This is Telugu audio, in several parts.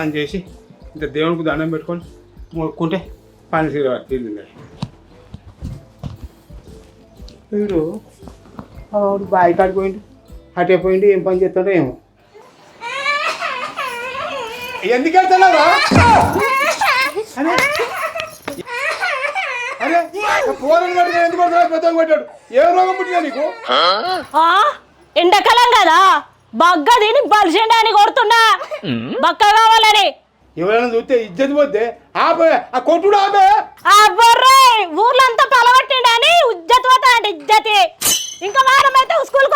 స్నానం చేసి ఇంత దేవునికి దండం పెట్టుకొని మొక్కుంటే పని తీరింది వీడు వాడు బావి కాడికి పోయిండు అటే పోయిండు ఏం పని చేస్తాడో ఏమో. ఎందుకు వెళ్తున్నారా అరే. ఎందుకు కొడతాడు కొట్టాడు. ఏ రోగం పుట్టినా నీకు? ఎండాకాలం కదా? బగ్గ తిని బలిసెండా అని కొడుతున్నా బక్క కావాలని. ఎవరైనా చూస్తే ఇజ్జత్ పోతే ఆపే ఆ కొట్టుడు ఆపే. ఆ బొర్రే ఊర్లంతా పలగొట్టిండని ఉజ్జత్ పోతా అంటే ఇజ్జతి. ఇంకా వారం అయితే స్కూల్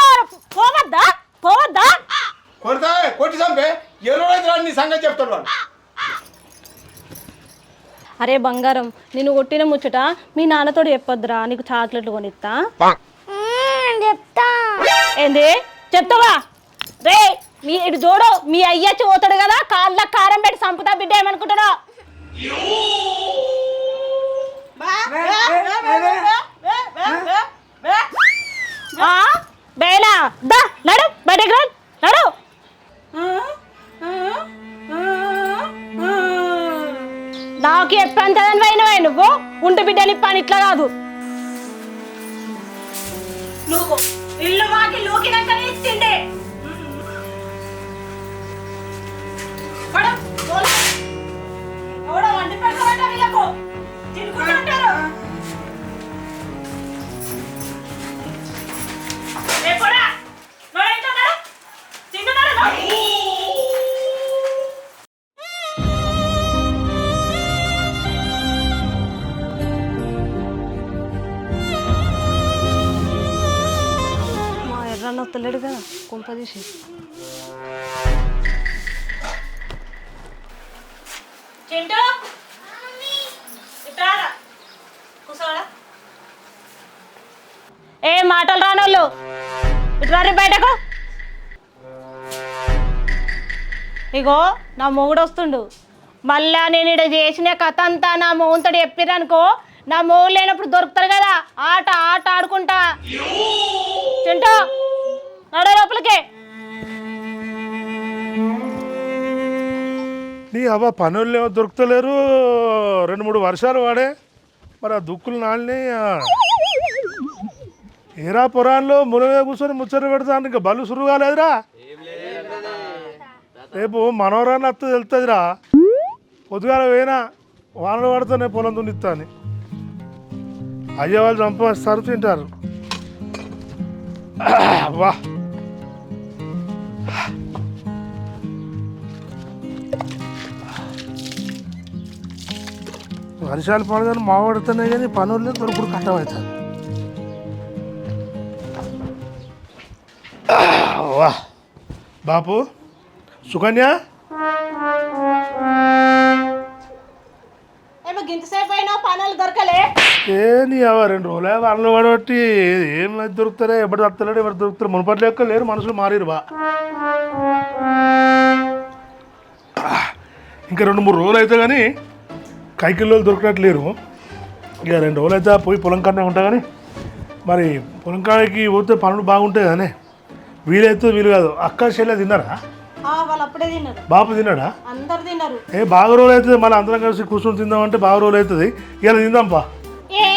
పోవద్దా? పోవద్దా? కొడతా కొట్టి చంపే. ఎవరైతే నీ సంగతి చెప్తాడు వాడు. అరే బంగారం నేను కొట్టిన ముచ్చట మీ నాన్నతోడు చెప్పొద్దురా నీకు చాక్లెట్లు కొనిస్తా చెప్తా. ఏంది? చెప్తావా? రే మీ ఇటు చూడు మీ అయ్య పోతాడు కదా కాళ్ళ కుంపదీసి చింటూ ఇట్రారా కూర్చోడా ఏ మాటలు రానోళ్ళు. ఇట్రారి బయటకు. ఇగో నా మొగుడు వస్తుండు. మళ్ళా నేను ఇక్కడ చేసిన కథ అంతా నా మొగుంతడు చెప్పిరనుకో నా మొగుడు లేనప్పుడు దొరుకుతారు కదా. ఆట ఆట ఆడుకుంటా. చింటూ నడ లోపలికి. నీ అవ్వ పనులు ఏమో దొరుకుతలేరు. రెండు మూడు వర్షాలు వాడే. మరి ఆ దుక్కులు నాళ్ళని ఏరా పురాణంలో మునవే కూర్చొని ముచ్చట పెడతాను ఇంకా బలు సురువు కాలేదురా. రేపు మనోరాన్ని అత్త వెళ్తుందిరా పొద్దుగాల పోయినా వానలు పడితేనే పొలం దున్నిస్తాను అయ్యే వాళ్ళు చంపేస్తారు తింటారు. వా. వర్షాలు పడగానే మావాడుతున్నాయి కానీ పనులు దొరుకుడు కష్టమవుతుంది వా. బాపు సుకన్య? ఏ నీ అవ రెండు రోజులే వాళ్ళు పడబట్టి ఏం దొరుకుతారే ఎప్పుడు దొరుకుతలేడు ఎవరు దొరుకుతారు మునుపటి లెక్క లేరు మనుషులు మారిరు బా. ఇంకా రెండు మూడు రోజులు అయితే కానీ కైకిల్లో దొరికినట్లేరు. ఇక రెండు రోజులు అయితే పోయి పొలం కన్నా ఉంటా కానీ మరి పొలం కాడికి పోతే పనులు బాగుంటాయి కానీ వీలైతే వీలు కాదు. అక్క చెల్లె తిన్నారా? బాపు తిన్నాడా? ఏ బాగా రోజులు అవుతుంది మళ్ళీ అందరం కలిసి కూర్చొని తిందామంటే బాగా రోజులు అవుతుంది ఇలా తిందాంపా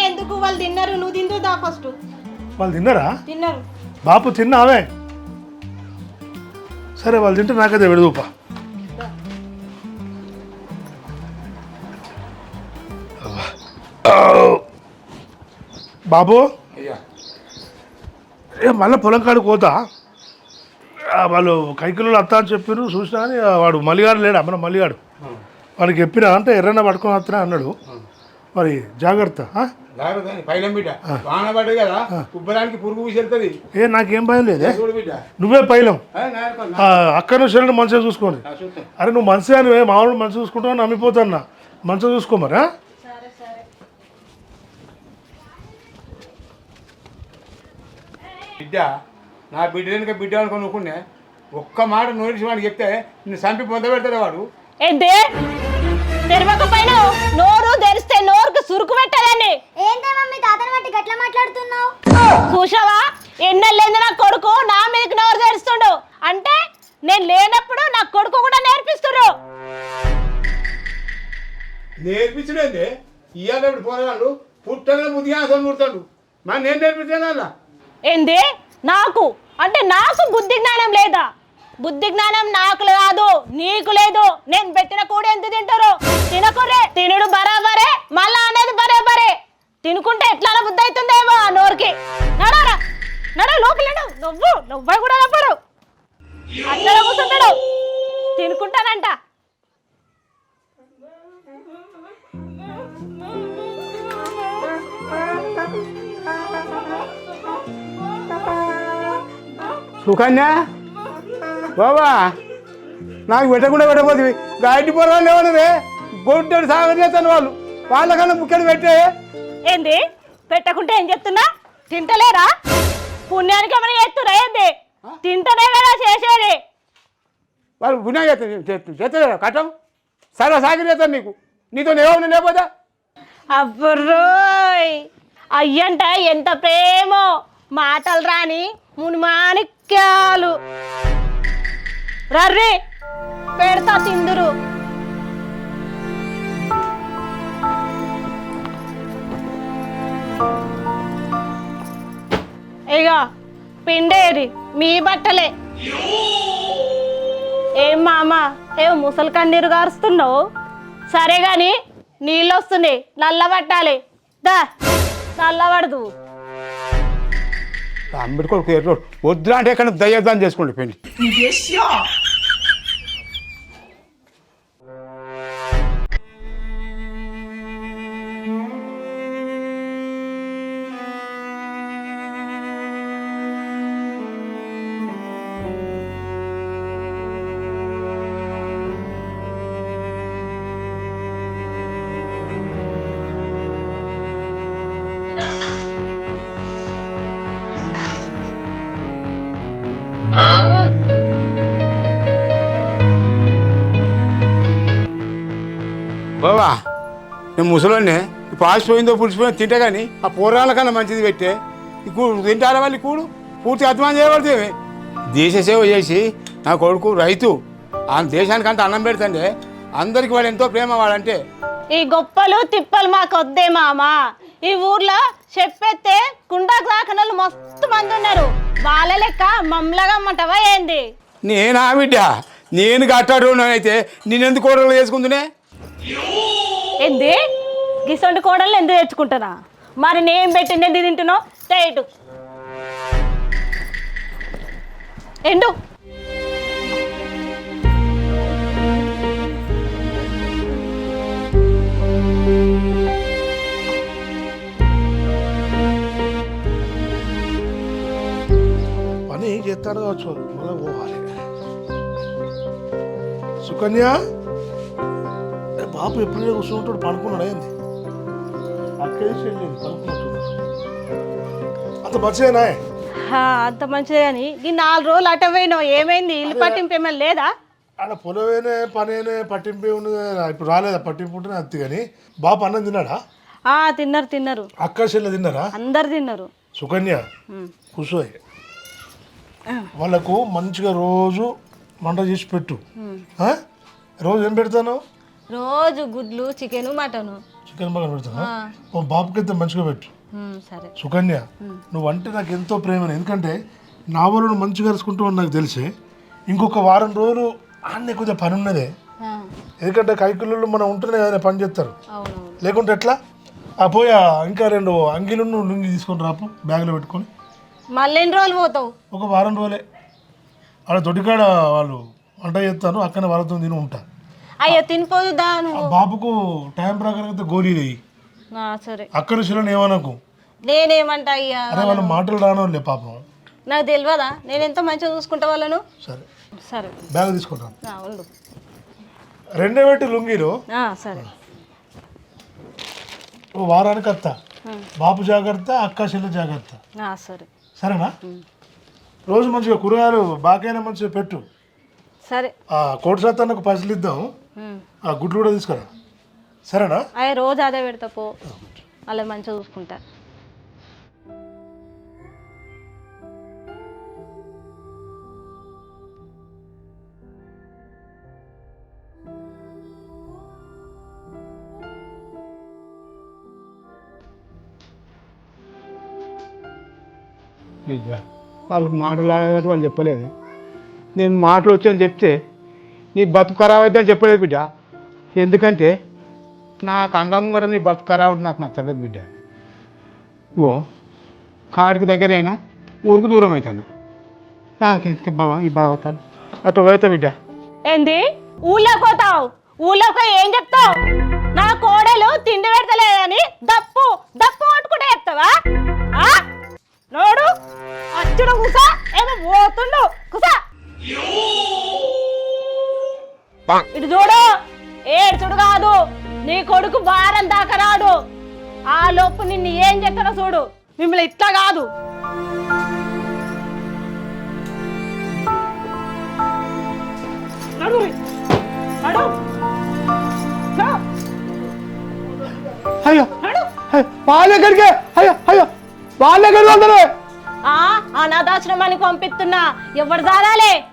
ఎందుకు వాళ్ళు తిన్నారు? నువ్వు తిందుదా ఫస్ట్ వాళ్ళు తిన్నారా? తిన్నారు. బాపు తిన్నావే. సరే వాళ్ళు తింటే నాకైతే విడదూపా. బాబు? మళ్ళీ పొలం కాడికి పోతా? ఆ, వాళ్ళు కైకిలో అత్త అని చెప్పారు చూసినా ఆ, వాడు మల్లిగాడు లేడా? మన మల్లిగాడు. వాడికి చెప్పినా అంటే ఎర్రన్న పట్టుకొని వస్తున్నా అన్నాడు. మరి జాగ్రత్త ఏ నాకేం భయం లేదే? నువ్వే పైలం. నా నా- అక్కను శరణు మంచిగా చూసుకోండి. నా. అరే నువ్వు మంచిగా నువ్వే మామూలు మంచిగా చూసుకుంటావు? నమ్మిపోతాన్నా మంచిగా చూసుకోమరా బిడ్డ నా బిడ్డ వెనుక బిడ్డ అనుకుని అనుకునే ఒక్క మాట నోటీస్ వాడికి చెప్తే నేను చంపి పొంద పెడతాడు వాడు. ఏంటి? తెరవకపోయినా నోరు తెరిస్తే నోరుకు సురుకు పెట్టాలని ఏంటే మమ్మీ తాతని బట్టి గట్ల మాట్లాడుతున్నావు? చూసావా ఎన్నెళ్ళేంది నా కొడుకు నా మీదకి నోరు తెరుస్తుండు. అంటే నేను లేనప్పుడు నా కొడుకు కూడా నేర్పిస్తుడు. నేర్పించలేదే ఇవాళ పోరాడు పుట్టగా ముదిగా అసలు ముడతాడు. మరి నేను నేర్పించాను అలా? ఏంది? నాకు? అంటే నాకు బుద్ధి జ్ఞానం లేదా? బుద్ధి జ్ఞానం నాకు కాదు నీకు లేదు. నేను పెట్టిన కూడి ఎంత తింటారు? తినకురే తినుడు బరాబరే మళ్ళా అనేది బరాబరే. తినుకుంటే ఎట్లా బుద్ధి అవుతుందేమో ఆ నోరుకి? నడరా నడ లోపల నవ్వు నువ్వు నువ్వే కూడా నవ్వడు అట్లా కూర్చుంటాడు తినుకుంటానంట. సుకన్య? బాబా నాకు పెట్టకుండా పెట్టబోతుంది గాడి పొరాలు ఏమన్నదే గొడ్డడు సాగర్ చేస్తాను వాళ్ళు. వాళ్ళకన్నా ముక్కడు పెట్టే. ఏంది? పెట్టకుంటే ఏం చెప్తున్నా తింటలేరా? పుణ్యానికి ఏమైనా చేస్తున్నా ఏంది? తింటనే కదా చేసేది. వాళ్ళు పుణ్యం చేస్తారు చేస్తారు కట్టం? సరే సాగర్ చేస్తాను నీకు. నీతో ఏమన్నా లేకపోతే? అబ్బరోయ్ అయ్యంట ఎంత ప్రేమో! మాటలు రాని మునిమాణిక్యాలు. రర్రి పెడతా తిందురు. ఇగో పిండేది మీ బట్టలే. ఏం మామ ఏం ముసలి కన్నీరు గారుస్తున్నావు? సరే గాని నీళ్ళు వస్తున్నాయి నల్ల పట్టాలి దా నల్లబడదు. అంబేద్కర్ కొడుకు ఎర్రో వద్దురా అంటే ఎక్కడ దయ్యదాన్ని చేసుకోండి పెళ్ళి ముసలోనే పాసిపోయిందో పులిసిపోయిందో తింటే కానీ ఆ పూర్వాల కన్నా మంచిది పెట్టే. తింటారా వాళ్ళు కూడు? పూర్తిగా అర్థం చేయబడితే దేశ సేవ చేసి నా కొడుకు రైతు ఆ దేశానికంత అన్నం పెడుతుండే అందరికి వాడు ఎంతో ప్రేమ వాడంటే. ఈ గొప్పలు తిప్పలు మాకు వద్దే మామ. ఈ ఊర్లో చెప్పెత్తే కుండాకు దాకనలు మస్తు మంది ఉన్నారు. వాళ్ళ లెక్క మమ్మలగమ్మంటవా ఏంది? నేనా బిడ్డ? నేను కట్టాడు అయితే నేనెందుకు కూరలు చేసుకుంటునే ఏంది? గిసొంటి కోడలు ఎందుకు తెచ్చుకుంటున్నా మరి నేను పెట్టింది ఎందుకు తింటున్నావు? తేటు ఎండు. పని చేస్తాను కావచ్చు మళ్ళీ పోవాలి. సుకన్య బాబు ఎప్పుడైనా కూర్చుంటాడు పడుకున్నాడు ఏంది? పడుకున్నట్టు అంత మంచిదేనా హా, అంత మంచిదే కానీ ఈ నాలుగు రోజులు అట పోయినావు ఏమైంది? ఇల్లు పట్టింపు ఏమైనా లేదా? ఆడ పొలవేనే పనేనే పట్టింపే ఉన్నది ఇప్పుడు రాలేదా? పట్టింపు ఉంటేనే అత్తి కానీ బాబు అన్నం తిన్నాడా? ఆ తిన్నారు తిన్నారు. అక్క చెల్లె తిన్నారా? అందరు తిన్నారు. సుకన్య కూర్చో వాళ్ళకు మంచిగా రోజు వంట చేసి పెట్టు. ఆ? రోజు ఏం పెడతాను? రోజు గుడ్లు చికెన్ మటను. చికెన్ బాగా పెడతాను బాబుకి అయితే మంచిగా పెట్టు. సరే. సుకన్య నువ్వు అంటే నాకు ఎంతో ప్రేమ ఎందుకంటే నా వాళ్ళు మంచిగా అని నాకు తెలిసి. ఇంకొక వారం రోజులు ఆడనే కొద్దిగా పని ఉన్నదే. ఎందుకంటే కైకులలో మనం ఉంటేనే కదా పని చేస్తారు. లేకుంటే ఎట్లా? ఆ పోయా ఇంకా రెండు అంగిలు లుంగి తీసుకొని రాపు బ్యాగ్లో పెట్టుకొని. మళ్ళీ ఎన్ని రోజులు పోతావు? ఒక వారం రోజులే. ఆడ దొడ్డికాడ వాళ్ళు వంట చేస్తాను అక్కనే వాళ్ళతో తిని ఉంటా అయ్యో తినిపోదు దా ఆ నువ్వు బాబుకు టైం ప్రకారం అయితే గోళీలు వేయి సరే. అక్కడ శిలని ఏమనకు? నేనేమంటా అయ్యా? అరే వాళ్ళ మాటలు రానోళ్ళే పాపం. నాకు తెలియదా నేను ఎంత మంచిగా చూసుకుంటా వాళ్ళను? సరే. సరే. బ్యాగ్ తీసుకుంటాను ఆ, ఉండు. రెండే పెట్టి లుంగీలు? ఆ, సరే. ఓ వారానికి అత్త. బాబు జాగ్రత్త అక్క చెల్లి జాగ్రత్త. ఆ, సరే. సరేనా? రోజు మంచిగా కూరగాయలు బాకైనా మంచిగా పెట్టు. సరే. ఆ కోటి శాతానికి పైసలు ఇద్దాం. ఆ గుడ్లు కూడా తీసుకురా. సరేనా? అయ్యే రోజు అదే పెడతా పో. అలా మంచిగా చూసుకుంటా. వాళ్ళకి మాటలు వాళ్ళు చెప్పలేదు. నేను మాటలు వచ్చాయని చెప్తే నీ బతుకు ఖరాబ్ అయితే అని చెప్పలేదు బిడ్డ. ఎందుకంటే నాకు అంగం కూడా నీ బతుకు ఖరాబ్ నాకు నచ్చలేదు బిడ్డ. ఓ కాడికి దగ్గరైనా ఊరికి దూరం అవుతాను. నాకు బాబా ఈ బాగా అవుతాను అటు పోతా బిడ్డ. ఏంది? ఊళ్ళోకి పోతావు? ఊళ్ళోకి పోయి ఏం చెప్తావు? నా కోడలు తిండి పెడతలేదు నీ కొడుకు వారం దాకా రాడు. ఆ లోపు నిన్ను ఏం చెప్తారో చూడు. మిమ్మల్ని ఇట్లా కాదు. అయ్యో. వాళ్ళ దగ్గరికి. అయ్యో. అయ్యో. వాళ్ళ దగ్గరికి అనాథాశ్రమానికి పంపిస్తున్నా. ఎవరు దారాలే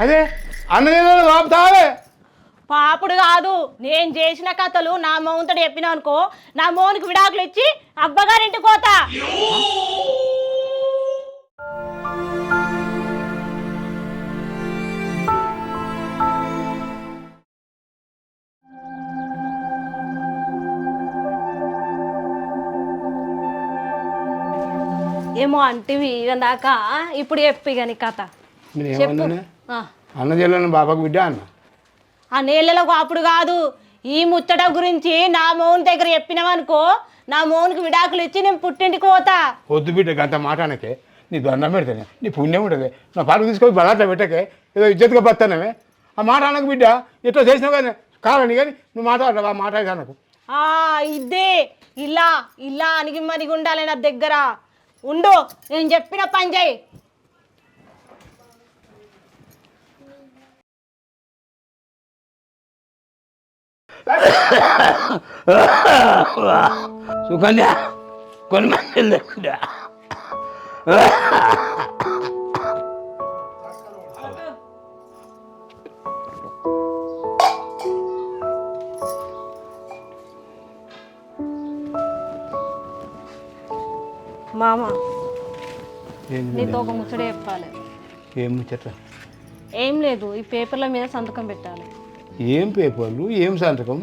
అదే. అన్నయ్య బాబుతావే పాపుడు కాదు. నేను చేసిన కథలు నా మౌంతడు చెప్పినా అనుకో నా మౌనికి విడాకులు ఇచ్చి అబ్బగారింటికి పోతా. ఏమో అంటివి దాకా. ఇప్పుడు చెప్పి కానీ కథ. అన్న చెల్లెని బాబాకు బిడ్డ అన్న. ఆ నీళ్ళలో అప్పుడు కాదు. ఈ ముచ్చట గురించి నా మౌన్ దగ్గర చెప్పినావనుకో నా మౌన్కి విడాకులు ఇచ్చి నేను పుట్టింటికి పోతా. వద్దు బిడ్డ గంత మాట అనకే నీ దండం పెడతానే. నీ పుణ్యం ఉంటుంది. నా పరుగు తీసుకొని బలాట్లా పెట్టకే. ఏదో ఇజ్జత్గా బతానమే ఆ మాట అనకు బిడ్డ. ఎట్లా చేసినావు కానీ? కావాలని కానీ నువ్వు మాట ఆ మాట అనకు. ఆ ఇదే. ఇలా ఇలా అనిగి మరిగి ఉండాలి నా దగ్గర. ఉండు నేను చెప్పిన పని చేయి. సుకన్య కొన్ని మంది లేకుండా మామ నీతో ఒక ముచ్చట చెప్పాలి. ఏం ముచ్చట? ఏం లేదు ఈ పేపర్ల మీద సంతకం పెట్టాలి. ఏం పేపర్లు ఏం సంతకం?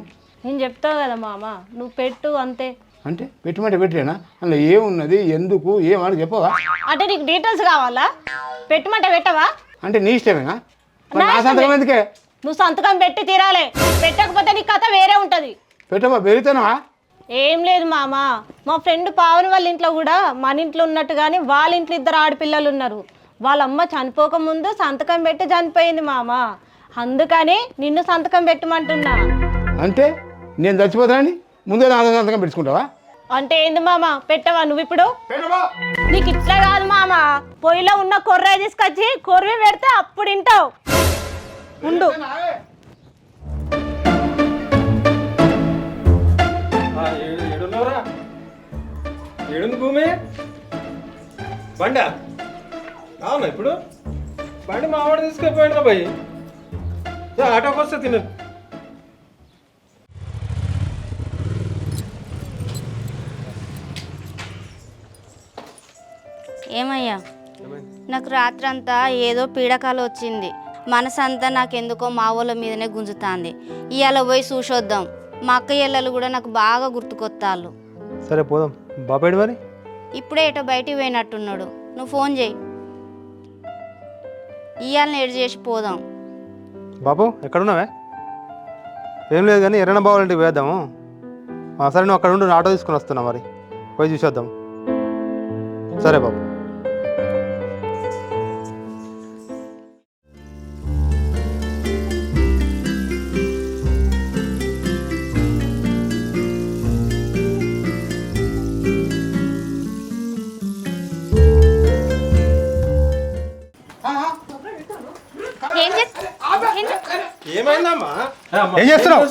నేను చెప్తావు కదా మామ నువ్వు పెట్టు అంతే. అంటే పెట్టమంటే పెట్టేనా అందులో ఏమున్నది ఎందుకు ఏమని చెప్పవా? అంటే నీకు డీటెయిల్స్ కావాలా? పెట్టమంటే పెట్టవా? అంటే నీ ఇష్టమేనా? మరి నా సంతకం ఎందుకే? నువ్వు సంతకం పెట్టి తీరాలి. పెట్టకపోతే నీ కథ వేరే ఉంటుంది. పెట్టమా పెరుగుతానా ఏం లేదు మామ. మా ఫ్రెండ్ పావని వాళ్ళ ఇంట్లో కూడా మన ఇంట్లో ఉన్నట్టు కానీ వాళ్ళ ఇంట్లో ఇద్దరు ఆడపిల్లలు ఉన్నారు. వాళ్ళ అమ్మ చనిపోక ముందు సంతకం పెట్టి చనిపోయింది మామ. అందుకని నిన్ను సంతకం పెట్టమంటున్నా. అంటే నేను చచ్చిపోతానని ముందే నా సంతకం పెట్టుకుంటావా? అంటే ఏంది మామ? పెట్టవా నువ్వు ఇప్పుడు? నీకు ఇట్లా కాదు మామ. పొయ్యిలో ఉన్న కొర్ర తీసుకొచ్చి కొర్రి పెడితే అప్పుడు వింటావు ఉండు. ఏడుంది భూమి? బండా? అవునా ఇప్పుడు? బండి మా వాడు తీసుకెళ్ళిపోయాడు రా భయ్ ఆటోకి వస్తే తిన. ఏమయ్యా? నాకు రాత్రంతా ఏదో పీడకాలు వచ్చింది. మనసంతా నాకెందుకో మా వాళ్ళ మీదనే గుంజుతాంది. ఇవాళ పోయి చూసొద్దాం. మా అక్క ఇళ్ళలు కూడా నాకు బాగా గుర్తుకొత్తాళ్ళు. సరే పోదాం. బాబాయిడు మరి? ఇప్పుడే ఏటో బయటికి పోయినట్టున్నాడు. నువ్వు ఫోన్ చేయి. ఇవాళ ఏడు చేసి పోదాం. బాబు ఎక్కడున్నావే? ఏం లేదు కానీ ఎర్రన బావాలంటే వేద్దాము సరే నువ్వు అక్కడ ఉండి ఆటో తీసుకుని వస్తున్నా మరి. పోయి చూసేద్దాం. సరే బాబు. ఏమైందమ్మా? ఏం చేస్తున్నావు?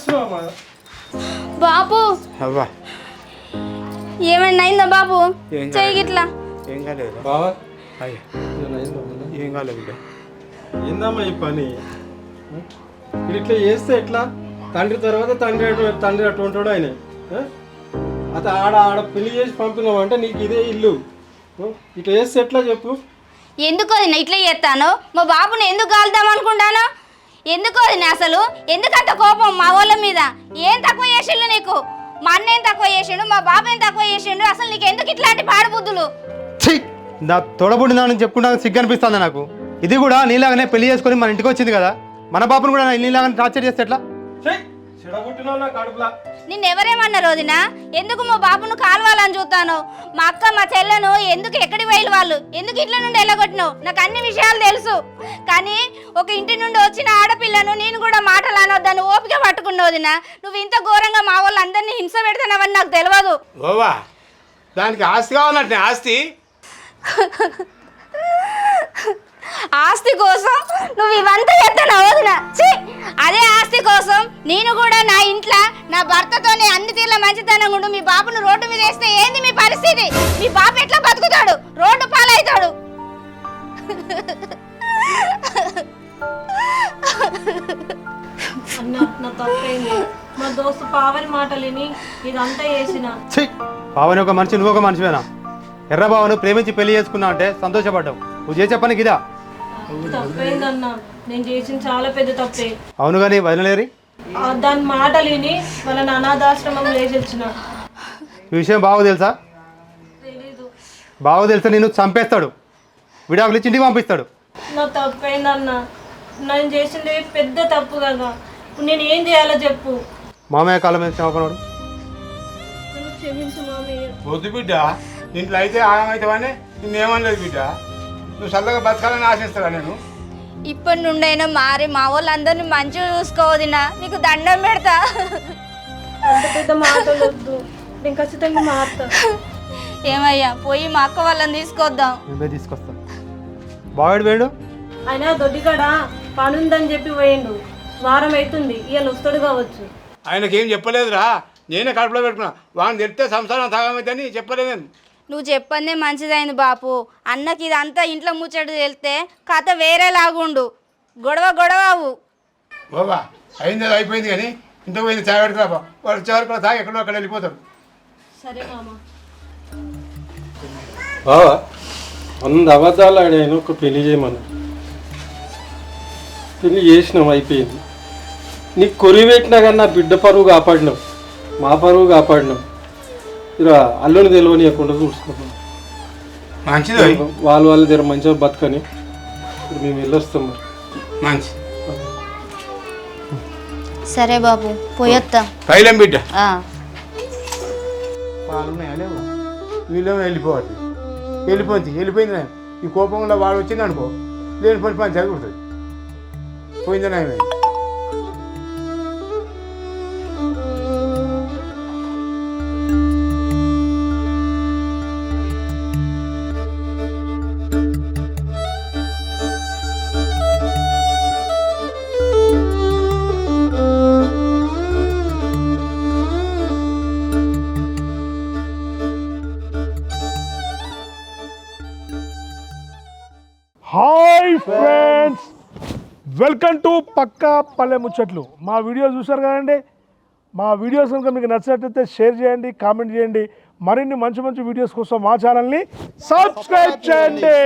బాబు. అవ్వా. ఏమైనా అయిందా బాబు? ఏం చెయ్యి గిట్లా. ఏం కాలేదు. బావా? అయ్యా? ఏం కాలేదు బిడ్డ. ఏందమ్మా ఈ పని? వీడు ఇట్లా చేస్తే ఎట్లా? తండ్రి తర్వాత తండ్రి అటు తండ్రి అటు ఉంటాడు ఆయన. ఆ? అత ఆడ ఆడ పెళ్ళి చేసి పంపినావు అంటే నీకు ఇదే ఇల్లు. ఇట్లా చేస్తే ఎట్లా చెప్పు. ఎందుకు వదిన ఇట్లా చేస్తాను? మా బాబుని ఎందుకు కాలుదాం అనుకుంటాను? ఎందుకు వదిన అసలు? ఎందుకంత కోపం మా వాళ్ళ మీద? ఏం తక్కువ చేసిండు నీకు? మా అన్న ఏం తక్కువ చేసిండు? మా బాబు ఏం తక్కువ చేసిండు? అసలు నీకు ఎందుకు ఇట్లాంటి పాడుబుద్ధులు? ఛీ! నా తోడబుడినామని చెప్పుకుంటాను సిగ్గు అనిపిస్తుంది నాకు? ఇది కూడా నీలాగానే పెళ్ళి చేసుకొని మన ఇంటికి వచ్చింది కదా? మన పాపను కూడా నీలాగానే టార్చర్ చేస్తే ఎట్లా? చెడగొట్టినావు నా కడుపులా? నిన్నెవరేమన్నారు వదిన ఎందుకు మా బాబును కాలవాలని చూస్తాను మా అక్క మా చెల్లెను ఎందుకు ఎక్కడి వేలు వాళ్ళు ఎందుకు ఇంట్లో నుండి వెళ్ళగొట్టినావు నాకు అన్ని విషయాలు తెలుసు. కానీ ఒక ఇంటి నుండి వచ్చిన ఆడపిల్లను నేను కూడా మాటలు అనొద్దని ఓపిక పట్టుకున్నావు వదిన నువ్వు ఇంత ఘోరంగా మా వాళ్ళందరినీ హింస పెడతానవని నాకు తెలియదు ఓవా దానికి ఆస్తి కావాలంటే ఆస్తి. ఆస్తి కోసం నువ్వు ఇవంతా చేస్తాను వదిన ఛీ! అదే ఆస్తి కోసం నేను కూడా నా ఇంట్లో నా భర్తతోనే అన్ని తీర్ల మంచితనం ఉండు. మీ బాబును రోడ్డు మీద వేస్తే ఏంది మీ పరిస్థితి? మీ బాబు ఎట్లా బతుకుతాడు? రోడ్డు పాలవుతాడు. మా దోస్తు పావని మాటలిని ఇదంతా చేసిన. ఛీ బావని ఒక మనిషి నువ్వు ఒక మనిషివేనా? ఎర్ర బావను ప్రేమించి పెళ్ళి చేసుకున్నావు అంటే సంతోషపడ్డావు. నువ్వు చేసే పనికి ఇదా? తప్పైందన్న? నేను చేసిన చాలా పెద్ద తప్పే. అవును కానీ వదిలేరి. ఆ దాని మాటలిని వాళ్ళని అనాథాశ్రమం వేసొచ్చిన ఈ విషయం బావ తెలుసా? తెలీదు. బావ తెలుసా నేను చంపేస్తాడు. విడాకులు ఇచ్చి ఇంటికి పంపిస్తాడు. నా తప్పైందన్న? నేను చేసింది పెద్ద తప్పు కదా. ఇప్పుడు నేను ఏం చేయాలో చెప్పు. మామయ్య కాలం మీద క్షమాపణవాడు నన్ను క్షమించు మామయ్య. వద్దు బిడ్డ. ఇంట్లో అయితే ఆగమవుతావని నిన్నేమనలేదు బిడ్డ. నువ్వు చల్లగా బతకాలని ఆశిస్తావా నేను? ఇప్పటి నుండైనా మారి మా వాళ్ళందరినీ మంచిగా చూసుకోవదినా. నీకు దండం పెడతా. అంత పెద్ద మాటలు వద్దు. నేను ఖచ్చితంగా మారుతా. ఏమయ్యా పోయి మా అక్క వాళ్ళని తీసుకొద్దాం. నువ్వే తీసుకొస్తాను బావాడు వేడు అయినా దొడ్డికాడ పనుందని చెప్పి పోయిండు. వారం అవుతుంది ఇవాళ వస్తాడు కావచ్చు. ఆయనకేం చెప్పలేదురా. నేనే కడుపులో పెట్టుకున్నా. వాడిని తెలిస్తే సంసారం తాగమైతే చెప్పలేదు నేను. నువ్వు చెప్పందే మంచిదైంది బాపు. అన్నకి ఇదంతా ఇంట్లో ముచ్చట తెలితే కథ వేరేలాగుండు. గొడవ గొడవవు. బాబా అయింది అయిపోయింది కానీ ఇంతకు పోయింది చాయ్ పెట్టుకురా బా వాడు వచ్చేవరకు కూడా తాగి ఎక్కడో అక్కడ వెళ్ళిపోతాడు. సరే మామ. బావా వంద అబద్ధాలు ఆడాను ఒక పెళ్ళి చేయమన్నా పెళ్ళి చేసినాం అయిపోయింది. నీకు కొరి పెట్టినా కానీ నా బిడ్డ పరువు కాపాడినాం. మా పరువు కాపాడినాం. ఇక అల్లుని తెలియనియకుండా చూసుకున్నాం మంచిది వాళ్ళు వాళ్ళ దగ్గర మంచిగా బతకని ఇప్పుడు మేము వెళ్ళొస్తాం మరి. మంచి సరే బాబు పోయొత్తాం. తైలం బిడ్డ. ఆ. పాలు లేవు? వీళ్ళేమో వెళ్ళిపోవట్లేదు వెళ్ళిపోయింది వెళ్ళిపోయింది నాయన. ఈ కోపంలో వాడు వచ్చింది అనుకో లేని పని పని చదువుతుంది పోయింది నాయన? పక్కా పల్లె ముచ్చట్లు. మా వీడియో చూశారు కదండి? మా వీడియోస్ కనుక మీకు నచ్చినట్లయితే షేర్ చేయండి కామెంట్ చేయండి. మరిన్ని మంచి మంచి వీడియోస్ కోసం మా ఛానల్ని సబ్స్క్రైబ్ చేయండి.